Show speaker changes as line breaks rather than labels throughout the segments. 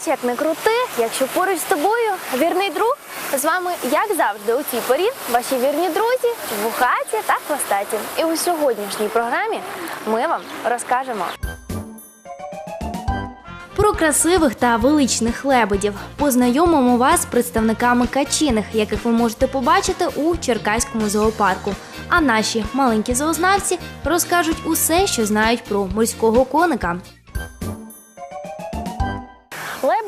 Життя як не крути. Якщо поруч з тобою вірний друг, з вами, як завжди, у цій порі ваші вірні друзі, вухаті та хвостаті. І у сьогоднішній програмі ми вам розкажемо.
Про красивих та величних лебедів познайомимо вас з представниками качиних, яких ви можете побачити у Черкаському зоопарку. А наші маленькі зоознавці розкажуть усе, що знають про морського коника.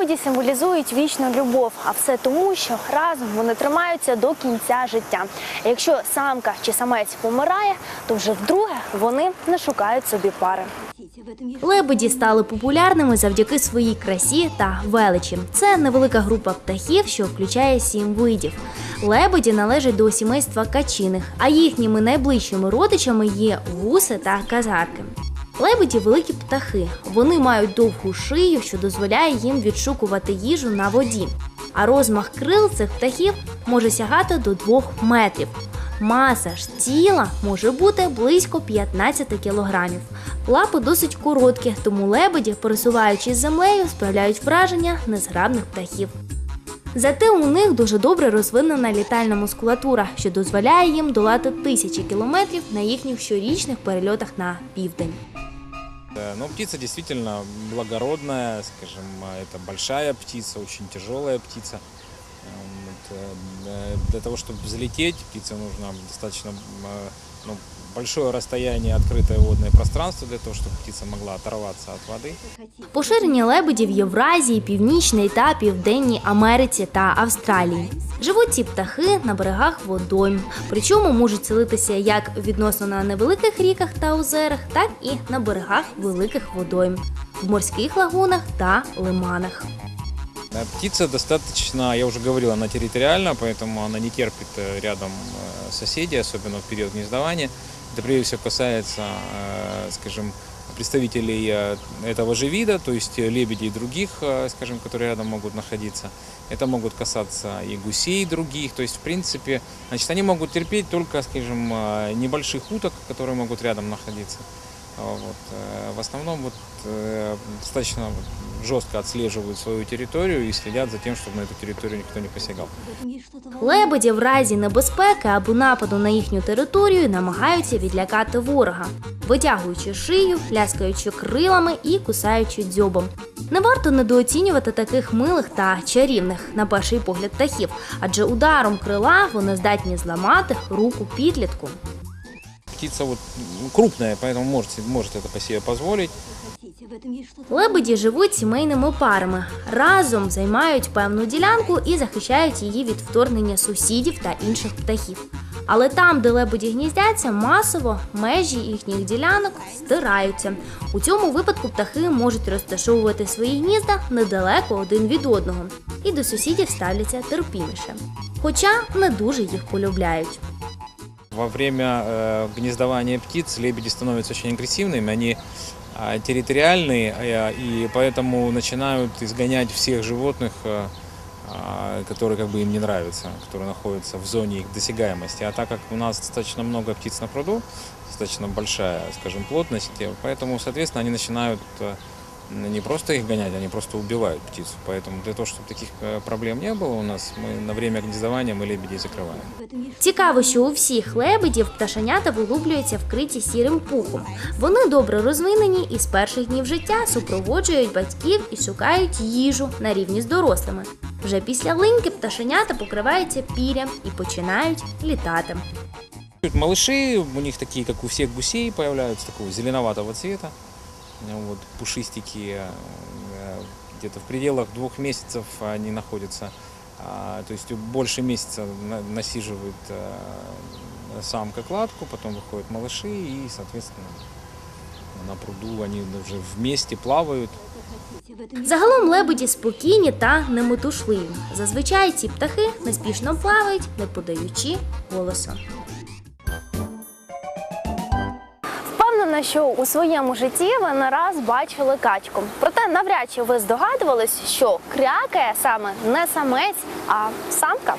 Лебеді символізують вічну любов, а все тому, що разом вони тримаються до кінця життя. Якщо самка чи самець помирає, то вже вдруге вони не шукають собі пари.
Лебеді стали популярними завдяки своїй красі та величі. Це невелика група птахів, що включає сім видів. Лебеді належать до сімейства качиних, а їхніми найближчими родичами є гуси та казарки. Лебеді великі птахи. Вони мають довгу шию, що дозволяє їм відшукувати їжу на воді. А розмах крил цих птахів може сягати до 2 метрів. Маса ж тіла може бути близько 15 кілограмів. Лапи досить короткі, тому лебеді, пересуваючись землею, справляють враження незграбних птахів. Зате у них дуже добре розвинена літальна мускулатура, що дозволяє їм долати тисячі кілометрів на їхніх щорічних перельотах на південь.
Э, Но птица действительно благородная, скажем, э, это большая птица, очень тяжелая птица. Эм, вот, э, Для того, чтобы взлететь, птице нужно достаточно э, ну, большое расстояние, открытое водное пространство для того, чтобы птица могла оторваться от воды.
Поширені лебеді в Євразії, Північній та Південній Америці та Австралії. Живуть ці птахи на берегах водойм, причому можуть селитися як відносно на невеликих ріках та озерах, так і на берегах великих водойм, в морських лагунах та лиманах.
Э, Птица достаточно, я уже говорил, она территориальна, поэтому она не терпит э, рядом э, соседей, особенно в период гнездования. Это прежде всего касается, э, скажем, представителей э, этого же вида, то есть э, лебедей и других, э, скажем, которые рядом могут находиться. Это могут касаться и гусей других. То есть, в принципе, значит, они могут терпеть только, скажем, э, небольших уток, которые могут рядом находиться. А Вот. э, В основном вот, э, достаточно вот жестко отслеживают свою территорию и следят за тем, чтобы на эту территорию никто не посягал.
Лебеді в разі небезпеки або нападу на їхню територію намагаються відлякати ворога, витягуючи шию, ляскаючи крилами і кусаючи дзьобом. Не варто недооцінювати таких милих та чарівних на перший погляд птахів, адже ударом крила вони здатні зламати руку підлітку.
Птица вот крупная, поэтому может, может это по себе позволить.
Лебеді живуть сімейними парами, разом займають певну ділянку і захищають її від вторгнення сусідів та інших птахів. Але там, де лебеді гніздяться, масово межі їхніх ділянок стираються. У цьому випадку птахи можуть розташовувати свої гнізда недалеко один від одного, і до сусідів ставляться терпіміше, хоча не дуже їх полюбляють.
Во время э, гнездования птиц лебеди становятся очень агрессивными, они э, территориальные, э, и поэтому начинают изгонять всех животных, э, э, которые как бы им не нравятся, которые находятся в зоне их досягаемости. А так как у нас достаточно много птиц на пруду, достаточно большая, скажем, плотность, э, поэтому, соответственно, они начинают э, не просто их гонять, они просто убивают птицу. Поэтому для того, чтобы таких э, проблем не было у нас, мы на время гнездования мы лебедей закрываем.
Цікаво, що у всіх лебедів пташенята вилуплюються вкриті сірим пухом. Вони добре розвинені і з перших днів життя супроводжують батьків і шукають їжу на рівні з дорослими. Вже після линьки пташенята покриваються пірям і починають літати.
Малыши, у них такие, как у всех гусей, появляются такого зеленоватого цвета. Ну, Вот, пушистики, э, где-то в пределах двух месяцев они находятся. А, То есть больше месяца на- насиживает э, самка кладку, потом выходят малыши и, соответственно, на пруду они уже вместе плавают.
Загалом лебеді спокійні та неметушливі. Зазвичай ці птахи неспішно плавають, не подаючи голосу.
Що у своєму житті ви не раз бачили качку. Проте навряд чи ви здогадувались, що крякає саме не самець, а самка.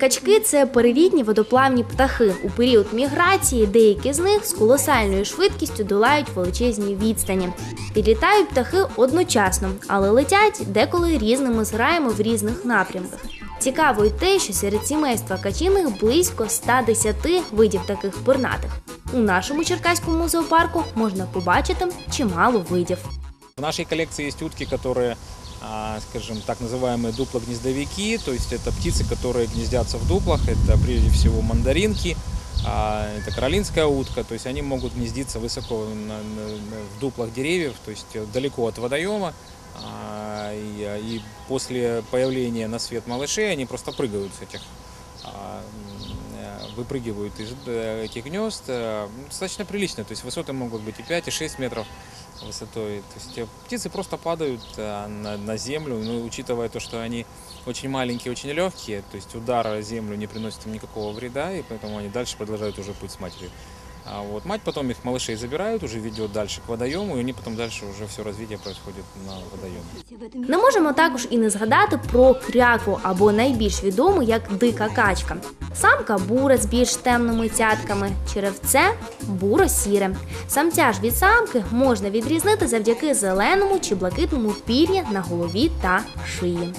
Качки це перелітні водоплавні птахи. У період міграції деякі з них з колосальною швидкістю долають величезні відстані. Підлітають птахи одночасно, але летять деколи різними зграями в різних напрямках. Цікаво й те, що серед сімейства качиних близько 110 видів таких пернатих У нашому черкаському зоопарку можна побачити чимало видів.
В нашей коллекции есть утки, которые, а, скажем, так называемые дуплогнездовики, то есть это птицы, которые гнездятся в дуплах, это прежде всего мандаринки, а, это каролинская утка, то есть они могут гнездиться высоко на- на- на- в дуплах деревьев, то есть э, далеко от водоема, а, и, а, и после появления на свет малышей они просто прыгают с этих а, м, э, выпрыгивают из э, этих гнезд э, достаточно прилично, то есть высоты могут быть и 5, и 6 метров высотой. То есть э, птицы просто падают э, на, на землю, ну, учитывая то, что они очень маленькие, очень легкие, то есть удар о землю не приносит им никакого вреда, и поэтому они дальше продолжают уже путь с матерью. А вот мать потом их малышей забирает, уже ведет дальше к водоему, и они потом дальше уже все развитие происходит на водоеме.
Не можемо також і не згадати про крякву або найбільш відому як дика качка. Самка бура з більш темними цятками, черевце буро-сіре. Самця ж від самки можна відрізнити завдяки зеленому чи блакитному пір'я на голові та шиї.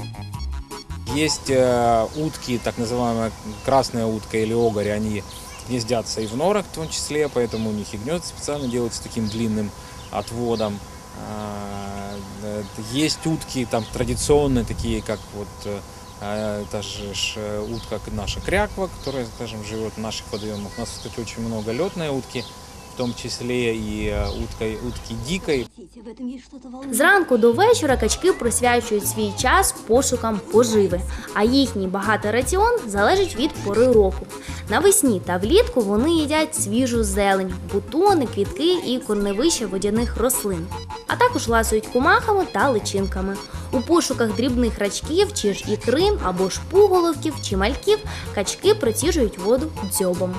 Есть э, утки, так называемая красная утка или огарь, они гнездятся и в норах в том числе, поэтому у них и гнезд специально делается таким длинным отводом. А, э, Есть утки там традиционные, такие как вот э, э, это же ж, э, утка наша кряква, которая, скажем, живет в наших водоемах. У нас, кстати, очень много летной утки, в том числе и э, утка, утки
этом есть.
Зранку до вечора качки присвячують свій час пошукам поживи, а їхній багатий раціон залежить від пори року. Навесні та влітку вони їдять свіжу зелень, бутони, квітки і корневища водяних рослин, а також ласують кумахами та личинками. У пошуках дрібних рачків чи ж ікри або ж пуголовків чи мальків качки проціжують воду дзьобом.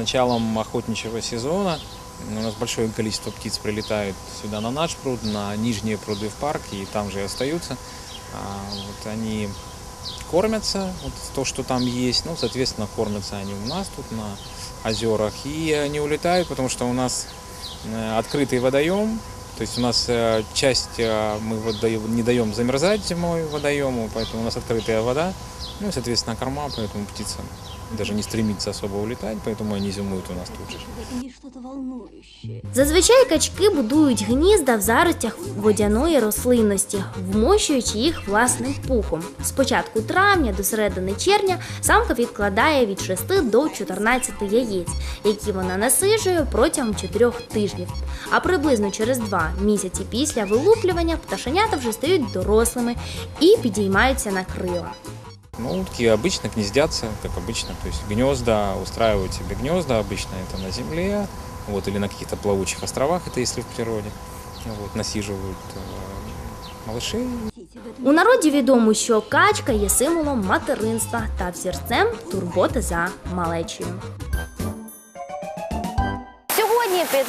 Началом охотничьего сезона. У нас большое количество птиц прилетают сюда на наш пруд, на нижние пруды в парк, и там же и остаются. А, Вот они кормятся, вот то, что там есть, ну, соответственно, кормятся они у нас тут на озерах, и они улетают, потому что у нас э, открытый водоем, то есть у нас э, часть э, мы вот даем- не даем замерзать зимой водоему, поэтому у нас открытая вода, ну и, соответственно, корма, поэтому птица даже не стремится особо улетать, поэтому они зимуют у нас тут же.
Зазвичай качки будують гнізда в заростях водяної рослинності, вмощуючи їх власним пухом. З початку травня до середини червня самка відкладає від 6 до 14 яєць, які вона насиджує протягом 4 тижнів. А приблизно через 2 місяці після вилуплювання пташенята вже стають дорослими і підіймаються на крила.
Ну, утки обычно гнездятся, как обычно, то есть гнезда, устраивают себе гнезда, обычно это на земле, вот, или на каких-то плавучих островах, это если в природе, вот, насиживают э, малышей,
В этом
У народі відомо, що качка є символом материнства та взірцем турботи за малечею.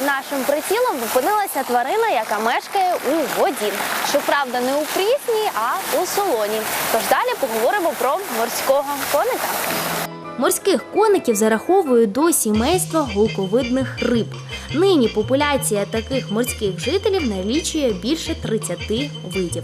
Нашим прицілом опинилася тварина, яка мешкає у воді. Щоправда, не у прісній, а у солоні. Тож далі поговоримо про морського коника.
Морських коників зараховують до сімейства гулковидних риб. Нині популяція таких морських жителів налічує більше 30 видів.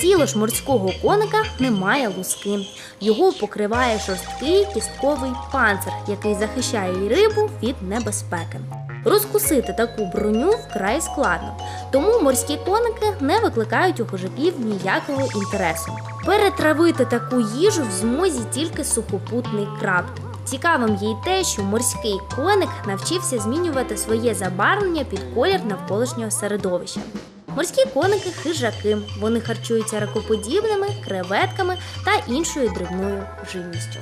Тіло ж морського коника не має луски. Його покриває шорсткий кістковий панцир, який захищає рибу від небезпеки. Розкусити таку броню вкрай складно, тому морські коники не викликають у хижаків ніякого інтересу. Перетравити таку їжу в змозі тільки сухопутний краб. Цікавим є й те, що морський коник навчився змінювати своє забарвлення під колір навколишнього середовища. Морські коники хижаки. Вони харчуються ракоподібними, креветками та іншою дрібною живністю.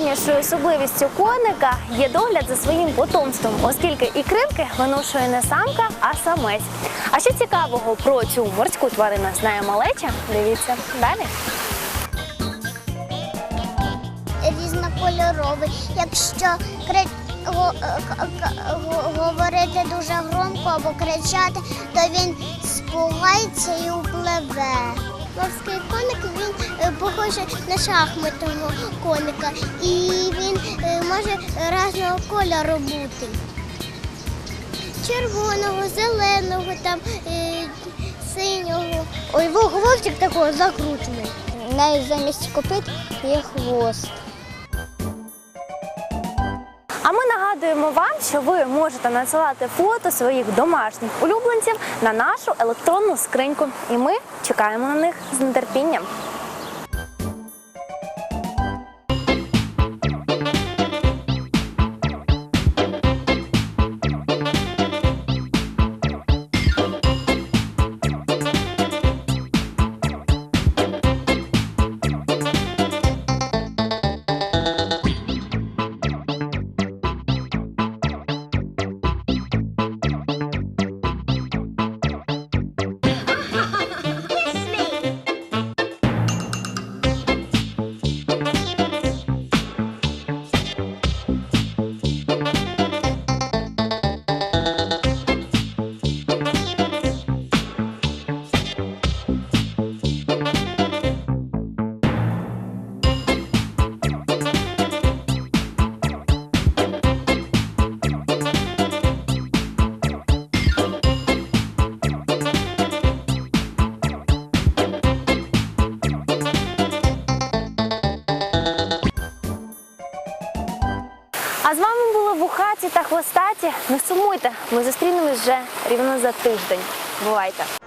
Найхарактернішою особливістю коника є догляд за своїм потомством, оскільки ікринки виношує не самка, а самець. А що цікавого про цю морську тварину знає малеча? Дивіться далі.
різнокольоровий. Якщо е, го- говорити дуже громко або кричати, то він спугається і впливе. Морський коник він е, похожий на шахматного коника. І він е, може різного кольору бути. Червоного, зеленого, там, е, синього. Ой, хвостик такий закручений. Навіть замість копит є хвост.
А ми нагадуємо вам, що ви можете надсилати фото своїх домашніх улюбленців на нашу електронну скриньку. І ми чекаємо на них з нетерпінням. А з вами були вухаті та хвостаті. Не сумуйте, ми зустрінемось вже рівно за тиждень. Бувайте!